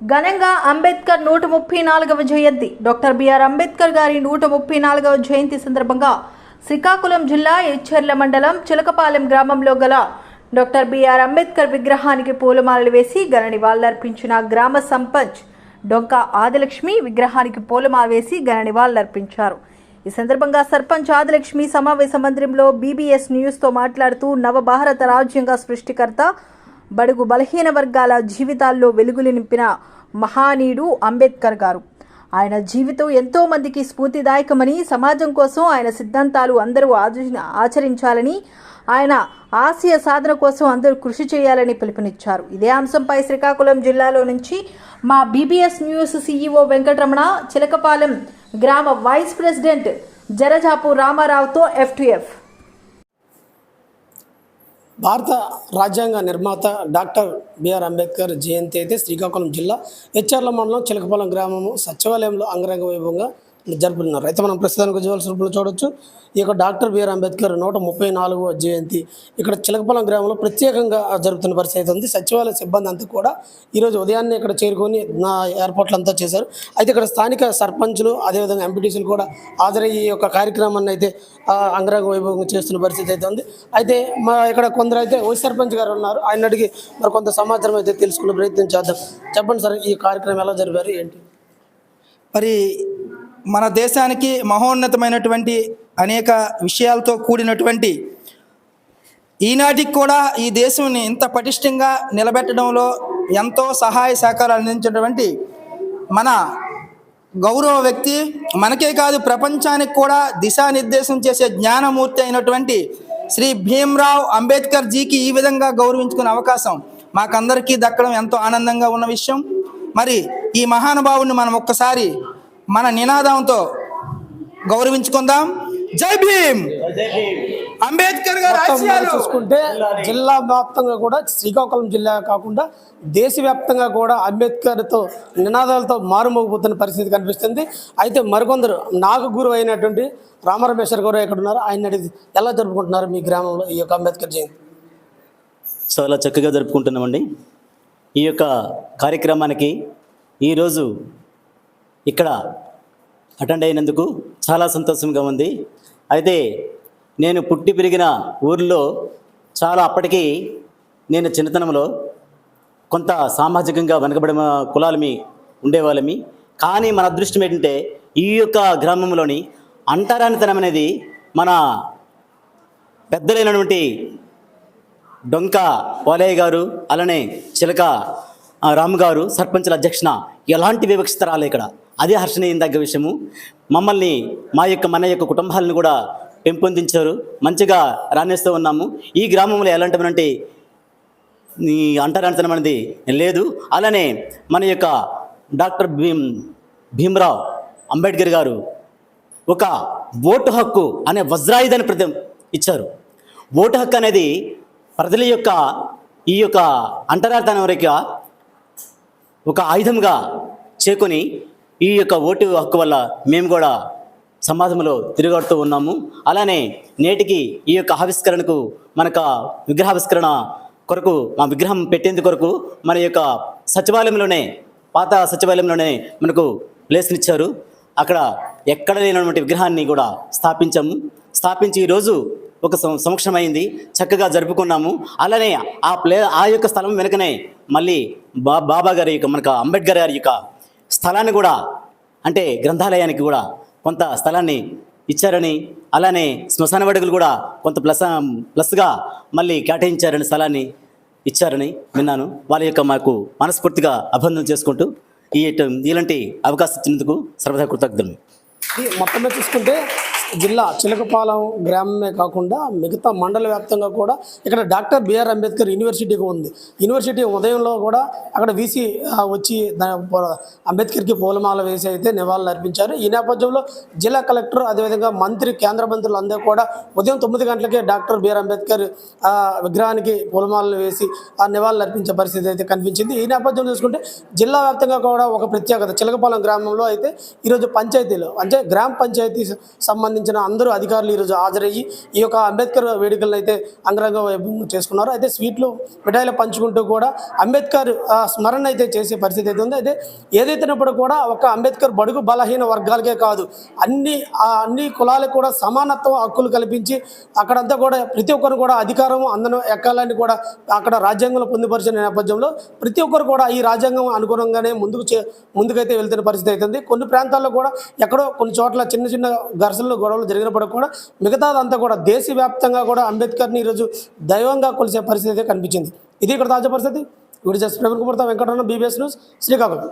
ఘనంగా అంబేద్కర్ నూట ముప్పై నాలుగవ జయంతి. డాక్టర్ బిఆర్ అంబేద్కర్ గారి నూట ముప్పై నాలుగవ జయంతి సందర్భంగా శ్రీకాకుళం జిల్లా ఎచ్చెర్ల మండలం చిలకపాలెం గ్రామంలో గల డాక్టర్ బిఆర్ అంబేద్కర్ విగ్రహానికి పూలమాలలు వేసి ఘన నివాళులర్పించిన గ్రామ సంపంచ్ డొంక ఆదిలక్ష్మి విగ్రహానికి పూలమాల వేసి ఘన నివాళులర్పించారు. ఈ సందర్భంగా సర్పంచ్ ఆదిలక్ష్మి సమావేశ మందిరంలో బీబీఎస్ న్యూస్తో మాట్లాడుతూ నవభారత రాజ్యాంగ సృష్టికర్త బడుగు బలహీన వర్గాల జీవితాల్లో వెలుగులు నింపిన మహానీయుడు అంబేద్కర్ గారు. ఆయన జీవితం ఎంతోమందికి స్ఫూర్తిదాయకమని సమాజం కోసం ఆయన సిద్ధాంతాలు అందరూ ఆచరి- ఆచరించాలని ఆయన ఆశయ సాధన కోసం అందరూ కృషి చేయాలని పిలుపునిచ్చారు. ఇదే అంశంపై శ్రీకాకుళం జిల్లాలో నుంచి మా BBS news CEO Venkataramana Chilakapalem గ్రామ వైస్ ప్రెసిడెంట్ జరజాపు రామారావుతో ఎఫ్ ఎఫ్ భారత రాజ్యాంగ నిర్మాత డాక్టర్ బిఆర్ అంబేద్కర్ జయంతి అయితే శ్రీకాకుళం జిల్లా హెచ్ఆర్ల మండలం చిలకపాలెం గ్రామము సచివాలయంలో అంగరంగ వైభవంగా జరుపుతున్నారు అయితే మనం ప్రస్తుతానికి ఉజ్వల స్వరూపంలో చూడొచ్చు. ఈ యొక్క డాక్టర్ బిఆర్ అంబేద్కర్ నూట ముప్పై నాలుగవ జయంతి ఇక్కడ చిలకపాలెం గ్రామంలో ప్రత్యేకంగా జరుపుతున్న పరిస్థితి అయితే ఉంది. సచివాలయ సిబ్బంది అంతా కూడా ఈరోజు ఉదయాన్నే ఇక్కడ చేరుకొని నా ఏర్పాట్లంతా చేశారు. అయితే ఇక్కడ స్థానిక సర్పంచులు అదేవిధంగా ఎంపీటీసీలు కూడా హాజరయ్యి ఈ యొక్క కార్యక్రమాన్ని అయితే అంగరంగ వైభవంగా చేస్తున్న పరిస్థితి అయితే ఉంది. అయితే మా ఇక్కడ కొందరు అయితే వైస్ సర్పంచ్ గారు ఉన్నారు. ఆయన అడిగి మరి కొంత సమాచారం అయితే తెలుసుకునే ప్రయత్నం చేద్దాం. చెప్పండి సార్ ఈ కార్యక్రమం ఎలా జరిపారు ఏంటి? మరి మన దేశానికి మహోన్నతమైనటువంటి అనేక విషయాలతో కూడినటువంటి ఈనాటికి కూడా ఈ దేశంని ఇంత పటిష్టంగా నిలబెట్టడంలో ఎంతో సహాయ సహకారాలు అందించినటువంటి మన గౌరవ వ్యక్తి మనకే కాదు ప్రపంచానికి కూడా దిశానిర్దేశం చేసే జ్ఞానమూర్తి అయినటువంటి శ్రీ భీమ్రావ్ అంబేద్కర్ జీకి ఈ విధంగా గౌరవించుకునే అవకాశం మాకందరికీ దక్కడం ఎంతో ఆనందంగా ఉన్న విషయం. మరి ఈ మహానుభావుని మనం ఒక్కసారి మన నినాదంతో గౌరవించుకుందాం. జై భీమ్! అంబేద్కర్ గారు చూసుకుంటే జిల్లా వ్యాప్తంగా కూడా శ్రీకాకుళం జిల్లా కాకుండా దేశవ్యాప్తంగా కూడా అంబేద్కర్తో నినాదాలతో మారుమోగిపోతున్న పరిస్థితి కనిపిస్తుంది. అయితే మరికొందరు నాకు గురువు అయినటువంటి రామరమేశ్వర్ గారు ఎక్కడ ఉన్నారు? ఆయన అడిగి ఎలా జరుపుకుంటున్నారు మీ గ్రామంలో ఈ యొక్క అంబేద్కర్ జయంతి? చాలా చక్కగా జరుపుకుంటున్నామండి. ఈ యొక్క కార్యక్రమానికి ఈరోజు ఇక్కడ అటెండ్ అయినందుకు చాలా సంతోషంగా ఉంది. అయితే నేను పుట్టి పెరిగిన ఊర్లో చాలా అప్పటికి నేను చిన్నతనంలో కొంత సామాజికంగా వెనకబడిన కులాలమి ఉండేవాళ్ళమి. కానీ మన అదృష్టం ఏంటంటే ఈ యొక్క గ్రామంలోని అంటరానితనం అనేది మన పెద్దలైనటువంటి డొంక పోలయ్య గారు అలానే చిలక ఆ, రాము గారు సర్పంచుల అధ్యక్షన ఎలాంటి వివక్షత రాలే ఇక్కడ. అదే హర్షణీయం తగ్గ విషయము. మమ్మల్ని మా యొక్క మన యొక్క కుటుంబాలను కూడా పెంపొందించారు. మంచిగా రాణిస్తూ ఉన్నాము. ఈ గ్రామంలో ఎలాంటివంటే ఈ అంటరానితనం అనేది లేదు. అలానే మన యొక్క డాక్టర్ భీమ్ భీమరావ్ అంబేద్కర్ గారు ఒక ఓటు హక్కు అనే వజ్రాయుధాన్ని ప్రతి ఇచ్చారు. ఓటు హక్కు అనేది ప్రజల యొక్క ఈ యొక్క అంటరార్థనం వరకు ఒక ఆయుధంగా చేకొని ఈ యొక్క ఓటు హక్కు వల్ల మేము కూడా సమాజంలో తిరగడుతూ ఉన్నాము. అలానే నేటికి ఈ యొక్క ఆవిష్కరణకు మనకు విగ్రహావిష్కరణ కొరకు మా విగ్రహం పెట్టేందు కొరకు మన యొక్క సచివాలయంలోనే పాత సచివాలయంలోనే మనకు ప్లేస్నిచ్చారు అక్కడ ఎక్కడ లేనటువంటి విగ్రహాన్ని కూడా స్థాపించాము. స్థాపించి ఈరోజు ఒక సం- సంవత్సరమైంది చక్కగా జరుపుకున్నాము. అలానే ఆ ప్లే ఆ యొక్క స్థలం వెనుకనే మళ్ళీ బా బాబా గారి యొక్క మనకు అంబేద్కర్ గారి యొక్క స్థలాన్ని కూడా అంటే గ్రంథాలయానికి కూడా కొంత స్థలాన్ని ఇచ్చారని అలానే శ్మశాన వాడుకలు కూడా కొంత ప్లస్ ప్లస్గా మళ్ళీ కేటాయించారని స్థలాన్ని ఇచ్చారని విన్నాను. వాళ్ళ యొక్క మాకు మనస్ఫూర్తిగా అభినందన చేసుకుంటూ ఈ ఇలాంటి అవకాశం ఇచ్చినందుకు సర్వదా కృతజ్ఞతలు. ఈ చూసుకుంటే జిల్లా చిలకపాలెం గ్రామమే కాకుండా మిగతా మండల వ్యాప్తంగా కూడా ఇక్కడ doctor B R Ambedkar university ఉంది. యూనివర్సిటీ ఉదయంలో కూడా అక్కడ వీసీ వచ్చి అంబేద్కర్కి పూలమాల వేసి అయితే నివాళులు అర్పించారు. ఈ నేపథ్యంలో జిల్లా కలెక్టర్ అదేవిధంగా మంత్రి కేంద్ర మంత్రులు అందరూ కూడా ఉదయం తొమ్మిది గంటలకే డాక్టర్ బిఆర్ అంబేద్కర్ విగ్రహానికి పూలమాలలు వేసి ఆ నివాళులు అర్పించే పరిస్థితి అయితే కనిపించింది. ఈ నేపథ్యం చూసుకుంటే జిల్లా వ్యాప్తంగా కూడా ఒక ప్రత్యేకత చిలకపాలెం గ్రామంలో అయితే ఈరోజు పంచాయతీలో అంటే గ్రామ పంచాయతీ సంబంధించిన అందరూ అధికారులు ఈరోజు హాజరయ్యి ఈ యొక్క అంబేద్కర్ వేడుకలను అయితే అంగరంగ వైభవంగా చేసుకున్నారు. అయితే స్వీట్లు మిఠాయిలు పంచుకుంటూ కూడా అంబేద్కర్ ఆ, స్మరణ అయితే చేసే పరిస్థితి అయితే ఉంది. అయితే ఏదైతేనప్పుడు కూడా ఒక అంబేద్కర్ బడుగు బలహీన వర్గాలకే కాదు అన్ని అన్ని కులాలకు కూడా సమానత్వం హక్కులు కల్పించి అక్కడంతా కూడా ప్రతి ఒక్కరు కూడా అధికారం అందరం ఎక్కాలని కూడా అక్కడ రాజ్యాంగంలో పొందుపరిచిన నేపథ్యంలో ప్రతి ఒక్కరు కూడా ఈ రాజ్యాంగం అనుగుణంగానే ముందుకు చే ముందుకైతే వెళ్తున్న పరిస్థితి అవుతుంది కొన్ని ప్రాంతాల్లో కూడా ఎక్కడో కొన్ని చోట్ల చిన్న చిన్న ఘర్షణలు గొడవలు జరిగినప్పుడు కూడా మిగతాదంతా కూడా దేశవ్యాప్తంగా కూడా అంబేద్కర్ని ఈరోజు దైవంగా కొలిసే పరిస్థితి అయితే కనిపించింది. ఇది ఇక్కడ తాజా పరిస్థితి. వీడి జస్ట్ ప్రవీణ్ కుమార్తో వెంకటరమణ బీబీఎస్ న్యూస్ శ్రీకాకుళం.